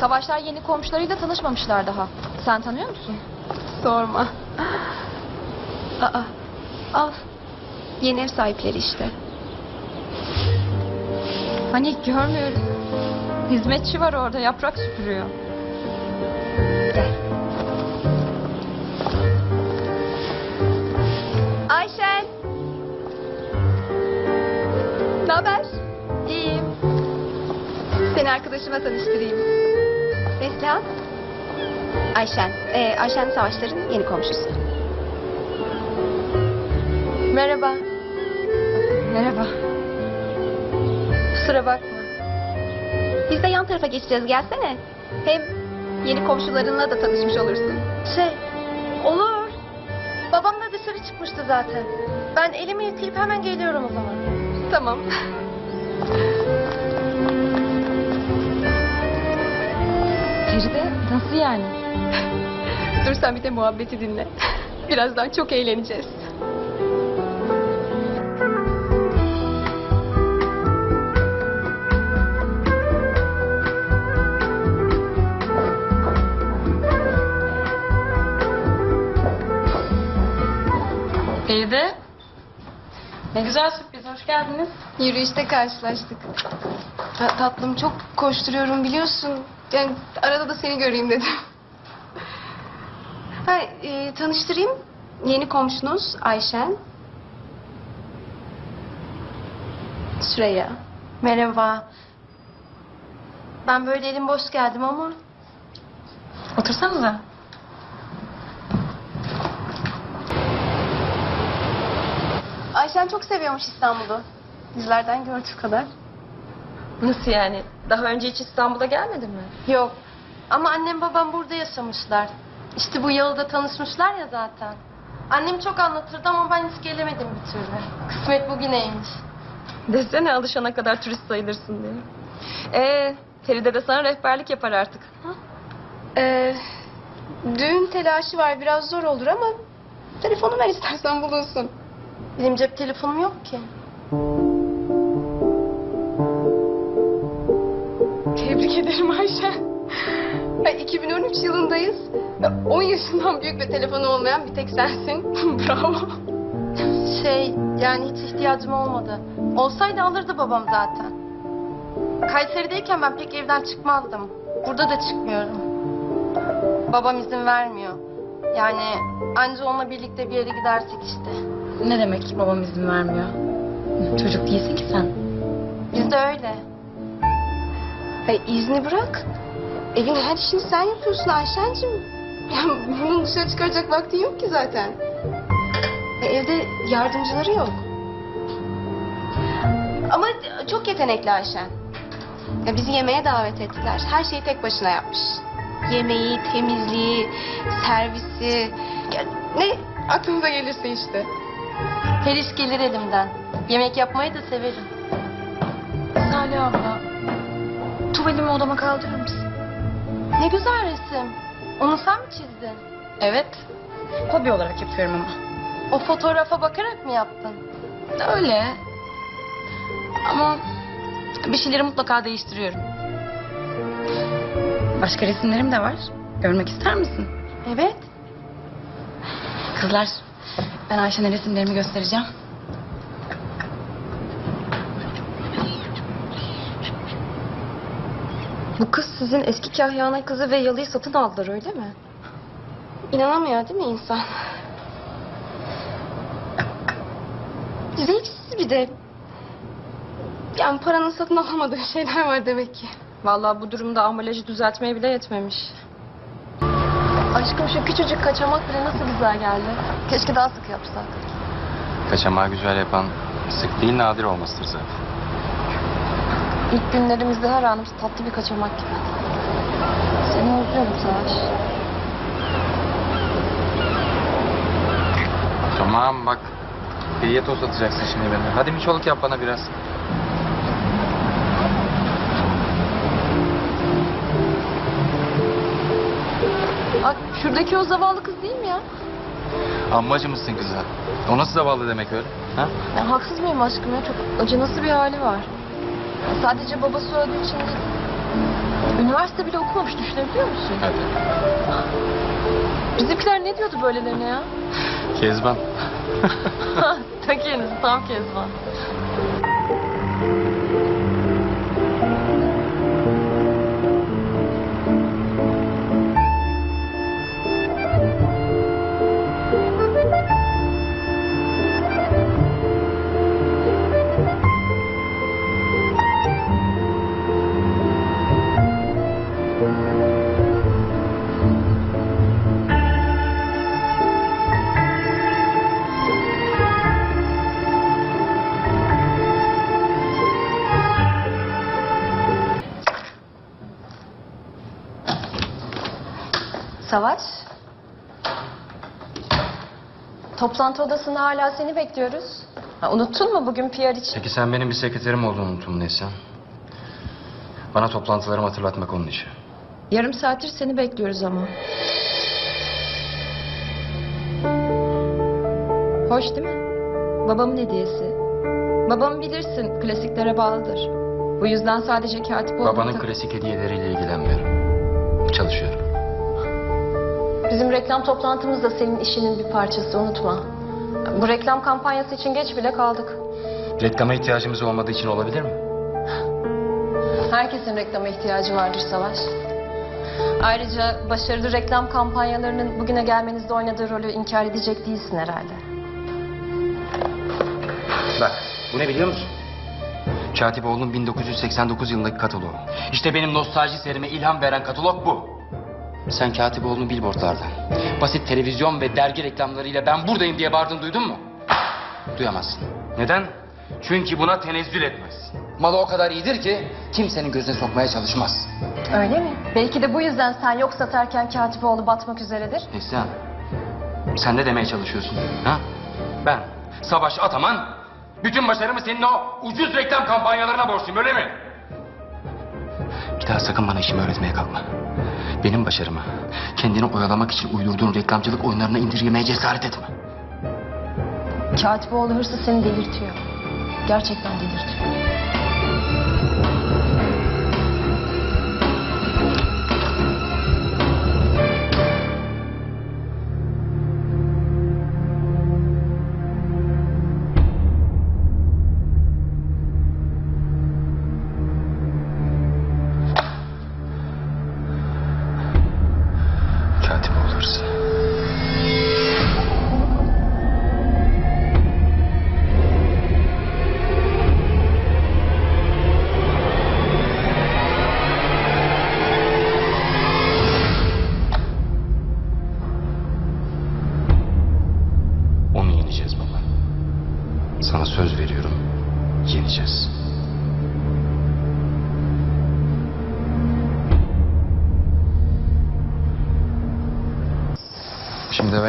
Savaşlar yeni komşularıyla tanışmamışlar daha. Sen tanıyor musun? Sorma. Aa, al. Yeni ev sahipleri işte. Hani görmüyorum. Hizmetçi var orada yaprak süpürüyor. Gel. Ayşen. Ne haber? İyiyim. Seni arkadaşıma tanıştırayım. Neslihan. Ayşen. Ee, Ayşen Savaşlar'ın yeni komşusu. Merhaba. Merhaba. Kusura bakma. Biz de yan tarafa geçeceğiz gelsene. Hem yeni komşularınla da tanışmış olursun. Şey, olur. Babam da dışarı çıkmıştı zaten. Ben elimi yıkayıp hemen geliyorum o zaman. Tamam. Nasıl yani? Dur sen bir de muhabbeti dinle. Birazdan çok eğleneceğiz. Feride. Ne güzel sürpriz. Hoş geldiniz. Yürüyüşte karşılaştık. Ta- tatlım çok koşturuyorum biliyorsun. Yani arada da seni göreyim dedim. Ha, e, tanıştırayım. Yeni komşunuz Ayşen. Süreyya. Merhaba. Ben böyle elim boş geldim ama Otursanıza. Ayşen çok seviyormuş İstanbul'u. Dizilerden gördüğü kadar. Nasıl yani? Daha önce hiç İstanbul'a gelmedin mi? Yok. Ama annem babam burada yaşamışlar. İşte bu yılda tanışmışlar ya zaten. Annem çok anlatırdı ama ben hiç gelemedim bir türlü. Kısmet bugüneymiş. Desene alışana kadar turist sayılırsın diye. Ee, Feride de sana rehberlik yapar artık. Ee, düğün telaşı var biraz zor olur ama telefonu ver istersen bulunsun. Benim cep telefonum yok ki. Ederim Ayşe. Ya, 2013 yılındayız. Ya, 10 yaşından büyük ve telefonu olmayan bir tek sensin. Bravo. Şey yani hiç ihtiyacım olmadı. Olsaydı alırdı babam zaten. Kayseri'deyken ben pek evden çıkmazdım. Burada da çıkmıyorum. Babam izin vermiyor. Yani anca onunla birlikte bir yere gidersek işte. Ne demek babam izin vermiyor? Çocuk değilsin ki sen. Biz de öyle. Hey, izni bırak. Evin her işini sen yapıyorsun Ayşen'cim. Yani bunun dışarı çıkaracak vaktin yok ki zaten. E, evde yardımcıları yok. Ama çok yetenekli Ayşen. Ya bizi yemeğe davet ettiler. Her şeyi tek başına yapmış. Yemeği, temizliği, servisi. Ya ne aklınıza gelirse işte. Her iş gelir elimden. Yemek yapmayı da severim. Salih abla. Tuvalimi odama kaldırır mısın? Ne güzel resim. Onu sen mi çizdin? Evet. Hobi olarak yapıyorum ama. O fotoğrafa bakarak mı yaptın? Öyle. Ama bir şeyleri mutlaka değiştiriyorum. Başka resimlerim de var. Görmek ister misin? Evet. Kızlar, ben Ayşe'ne resimlerimi göstereceğim. Bu kız sizin eski kahyana kızı ve yalıyı satın aldılar öyle mi? İnanamıyor değil mi insan? Zevksiz bir de. Yani paranın satın alamadığı şeyler var demek ki. Vallahi bu durumda ambalajı düzeltmeye bile yetmemiş. Aşkım şu küçücük kaçamak bile nasıl güzel geldi. Keşke daha sık yapsak. Kaçamağı güzel yapan sık değil nadir olmasıdır zaten. İlk günlerimizde her anımız tatlı bir kaçamak gibi. Seni özlüyorum Savaş. Tamam bak. Hediye tost atacaksın şimdi benden. Hadi miçoluk yap bana biraz. Bak şuradaki o zavallı kız değil mi ya? Ammacı mısın kıza? O nasıl zavallı demek öyle? Ha? Ya haksız mıyım aşkım ya? Çok acınası bir hali var. Sadece babası öldüğü için değil. Üniversite bile okumamış düşünebiliyor musun? Hadi. Bizimkiler ne diyordu böylelerine ya? Kezban. Ta kendisi tam Kezban. Savaş. Toplantı odasında hala seni bekliyoruz. Ha, unuttun mu bugün PR için? Peki sen benim bir sekreterim olduğunu unuttun Neslihan? Bana toplantılarımı hatırlatmak onun işi. Yarım saattir seni bekliyoruz ama. Hoş değil mi? Babamın hediyesi. Babamı bilirsin, klasiklere bağlıdır. Bu yüzden sadece katip olmadı. Babanın klasik hediyeleriyle ilgilenmiyorum. Çalışıyorum. Bizim reklam toplantımız da senin işinin bir parçası, unutma. Bu reklam kampanyası için geç bile kaldık. Reklama ihtiyacımız olmadığı için olabilir mi? Herkesin reklama ihtiyacı vardır Savaş. Ayrıca başarılı reklam kampanyalarının bugüne gelmenizde oynadığı rolü inkar edecek değilsin herhalde. Bak bu ne biliyor musun? Katipoğlu'nun 1989 yılındaki kataloğu. İşte benim nostalji serime ilham veren katalog bu. Sen Katipoğlu'nu billboardlardan, basit televizyon ve dergi reklamlarıyla ben buradayım diye bağırdın duydun mu? Duyamazsın. Neden? Çünkü buna tenezzül etmez. Malı o kadar iyidir ki kimsenin gözüne sokmaya çalışmaz. Öyle mi? Belki de bu yüzden sen yok satarken Katipoğlu batmak üzeredir. Neslihan, sen ne demeye çalışıyorsun? Ha? Ben, Savaş Ataman, bütün başarımı senin o ucuz reklam kampanyalarına borçluyum öyle mi? Bir daha sakın bana işimi öğretmeye kalkma. Benim başarımı kendini oyalamak için uydurduğun reklamcılık oyunlarına indirgemeye cesaret etme. Katipoğlu hırsı seni delirtiyor. Gerçekten delirtiyor.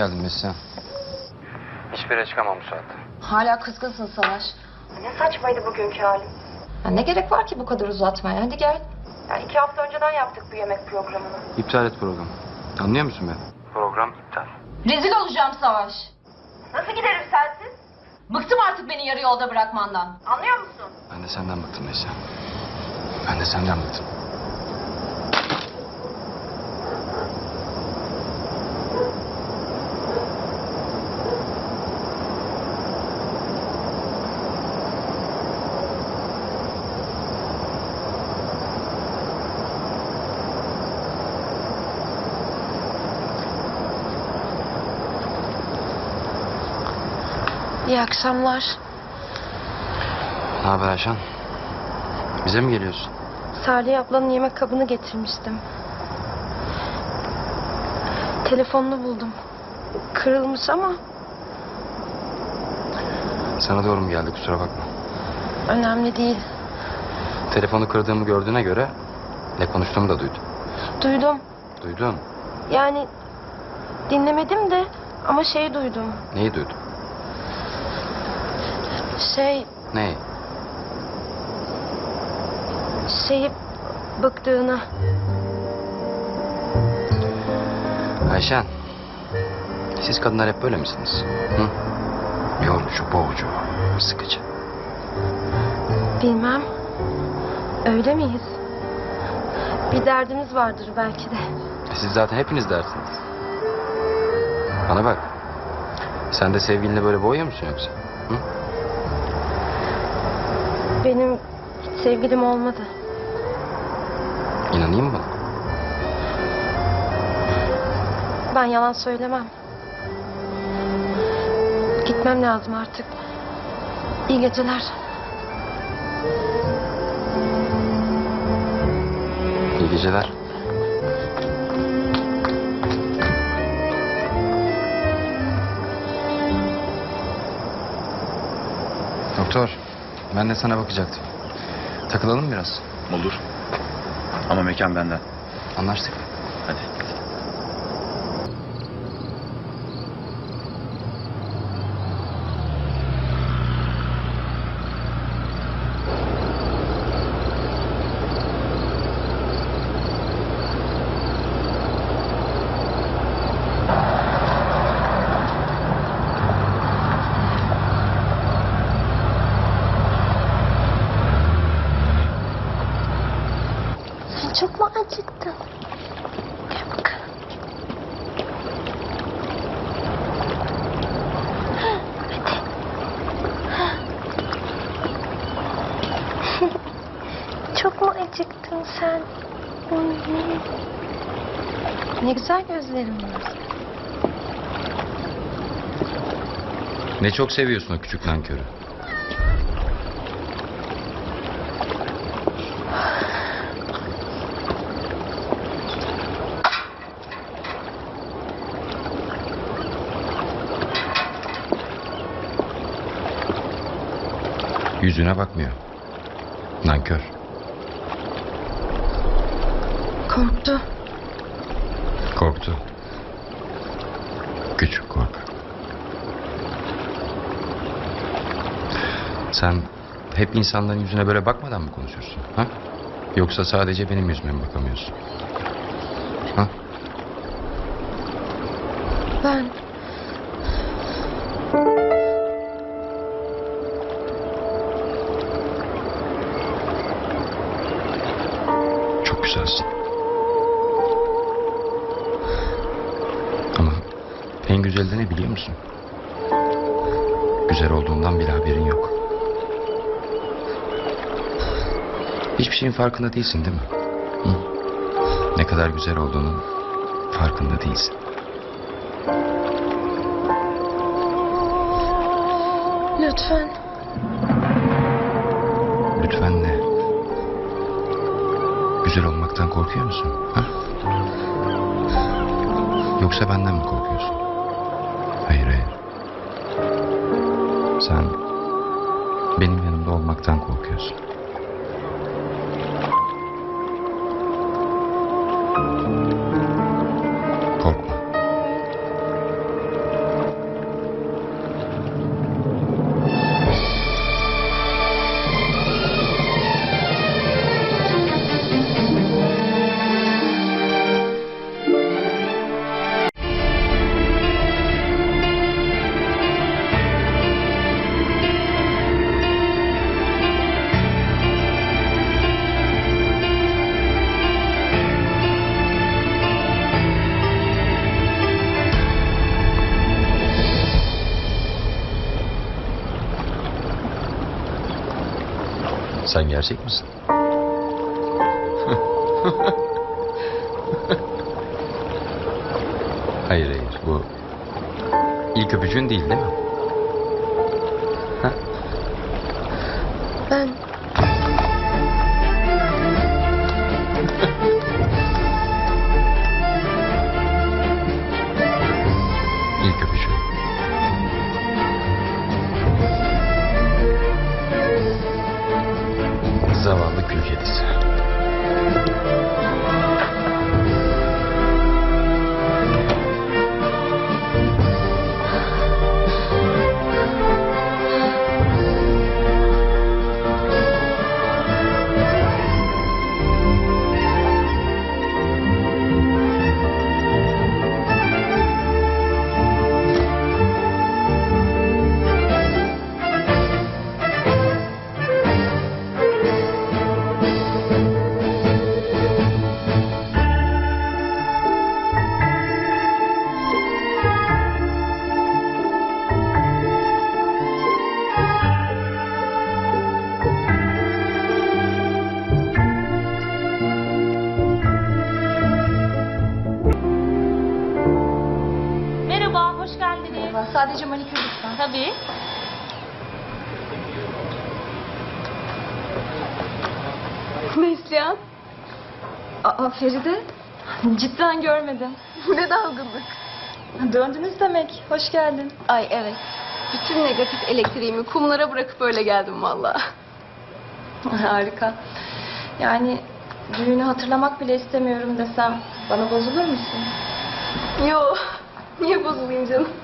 Geldim Neslihan. Hiçbir çıkamam bu saatte. Hala kızgınsın Savaş. Ne saçmaydı bugünkü halim. Ya ne gerek var ki bu kadar uzatmaya? Hadi gel. Ya iki hafta önceden yaptık bu yemek programını. İptal et programı. Anlıyor musun beni? Program iptal. Rezil olacağım Savaş. Nasıl giderim sensiz? Bıktım artık beni yarı yolda bırakmandan. Anlıyor musun? Ben de senden bıktım Neslihan. Ben de senden bıktım. İyi akşamlar. Ne haber Ayşen? Bize mi geliyorsun? Salih ablanın yemek kabını getirmiştim. Telefonunu buldum. Kırılmış ama Sana doğru mu geldi kusura bakma. önemli değil. Telefonu kırdığımı gördüğüne göre ne konuştuğumu da duydun. Duydum. Duydun. Yani dinlemedim de ama şey duydum. Neyi duydun? Şey, Neyi? şeyi bıktığını. Ayşen. Siz kadınlar hep böyle misiniz? Hı? Yorucu, boğucu, sıkıcı. Bilmem. Öyle miyiz? Bir derdimiz vardır belki de. Siz zaten hepiniz dersiniz. Bana bak. Sen de sevgilinle böyle boğuyor musun yoksa? Hı? Benim hiç sevgilim olmadı. İnanayım mı? Ben yalan söylemem. Gitmem lazım artık. İyi geceler. İyi geceler. Doktor, ben de sana bakacaktım. Takılalım biraz. Olur. Ama mekan benden. Anlaştık. Hadi. Acıktın? Gel bakalım. Hadi. çok mu acıktın sen? Ne güzel gözlerin var. Ne çok seviyorsun o küçük nankörü. Yüzüne bakmıyor. Nankör. Korktu. Korktu. Küçük kork. Sen hep insanların yüzüne böyle bakmadan mı konuşuyorsun? Ha? Yoksa sadece benim yüzüme mi bakamıyorsun? Güzelsin. Ama en güzeli de ne biliyor musun? Güzel olduğundan bile haberin yok. Hiçbir şeyin farkında değilsin değil mi? Hı? Ne kadar güzel olduğunun farkında değilsin. Lütfen. Lütfen? Güzel olmaktan korkuyor musun? Ha? Yoksa benden mi korkuyorsun? Hayır hayır. Sen benim yanımda olmaktan korkuyorsun. Gerçek misin? hayır hayır bu ilk öpücüğün değil değil mi? Neslihan. Aa Feride. Cidden görmedim. Ne dalgınlık. Döndünüz demek. Hoş geldin. Ay evet. Bütün negatif elektriğimi kumlara bırakıp öyle geldim vallahi. Harika. Yani düğünü hatırlamak bile istemiyorum desem bana bozulur musun? Yo. Niye bozulayım canım?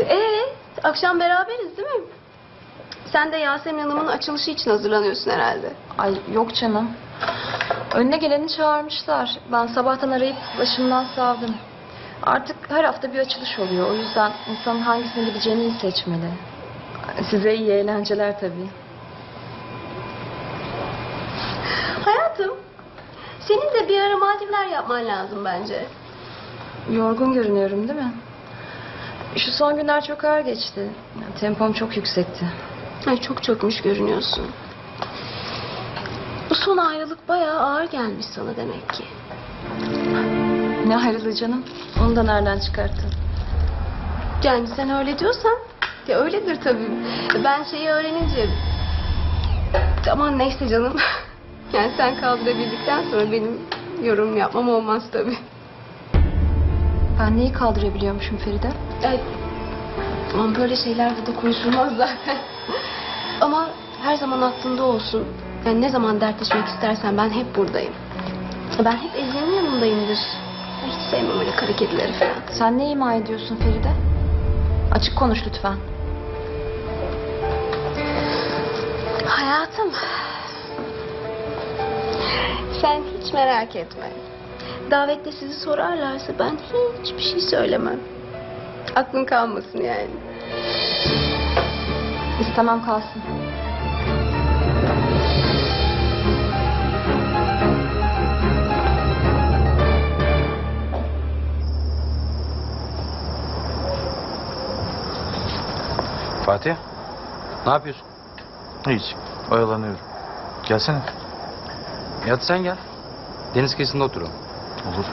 Ee, akşam beraberiz değil mi? Sen de Yasemin Hanım'ın açılışı için hazırlanıyorsun herhalde. Ay yok canım. Önüne geleni çağırmışlar. Ben sabahtan arayıp başımdan savdım. Artık her hafta bir açılış oluyor. O yüzden insan hangisine gideceğini iyi seçmeli. Size iyi eğlenceler tabii. Hayatım, senin de bir ara Maldivler yapman lazım bence. Yorgun görünüyorum değil mi? Şu son günler çok ağır geçti. Tempom çok yüksekti. Ay çok çökmüş görünüyorsun. Bu son ayrılık bayağı ağır gelmiş sana demek ki. Ne ayrılığı canım? Onu da nereden çıkarttın? Yani sen öyle diyorsan ya öyledir tabii. Ben şeyi öğrenince aman neyse canım. Yani sen kaldırabildikten sonra benim yorum yapmam olmaz tabii. Ben neyi kaldırabiliyormuşum Feride? Ay, aman böyle şeyler burada konuşulmaz zaten. Ama her zaman aklında olsun. Yani ne zaman dertleşmek istersen ben hep buradayım. Ben hep Ece'nin yanındayımdır. Ben Hiç sevmem öyle kara kedileri falan. Sen ne ima ediyorsun Feride? Açık konuş lütfen. Hayatım. Sen hiç merak etme. Davette sizi sorarlarsa ben hiçbir şey söylemem. Aklın kalmasın yani. İstemem kalsın. Fatih. Ne yapıyorsun? Hiç. Oyalanıyorum. Gelsene. Yat sen gel. Deniz kıyısında oturalım. Olur.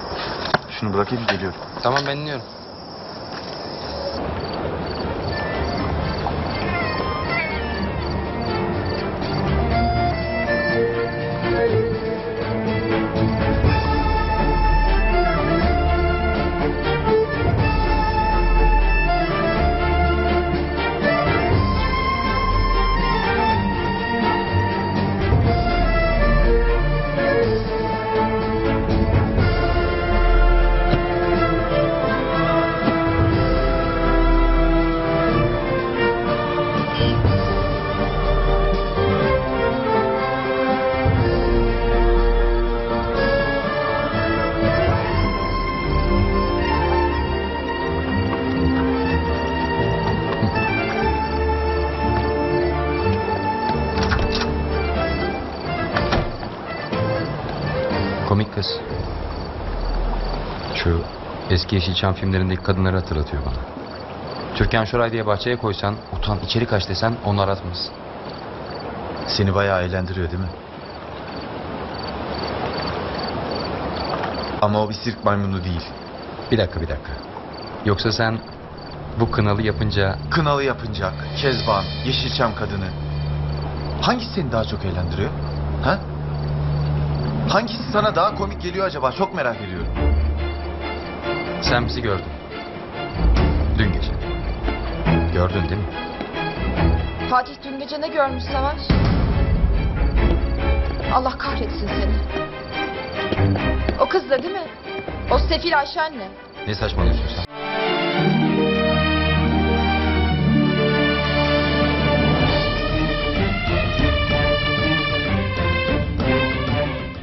Şunu bırakayım geliyorum. Tamam ben iniyorum. Eski Yeşilçam filmlerindeki kadınları hatırlatıyor bana. Türkan Şoray diye bahçeye koysan, utan içeri kaç desen onu aratmaz. Seni bayağı eğlendiriyor değil mi? Ama o bir sirk maymunu değil. Bir dakika bir dakika. Yoksa sen bu kınalı yapınca Kınalı yapıncak, Kezban, Yeşilçam kadını. Hangisi seni daha çok eğlendiriyor? Ha? Hangisi sana daha komik geliyor acaba? Çok merak ediyorum. Sen bizi gördün. Dün gece. Gördün değil mi? Fatih dün gece ne görmüş Savaş? Allah kahretsin seni. O kız da değil mi? O sefil Ayşen'le. Ne saçmalıyorsun sen?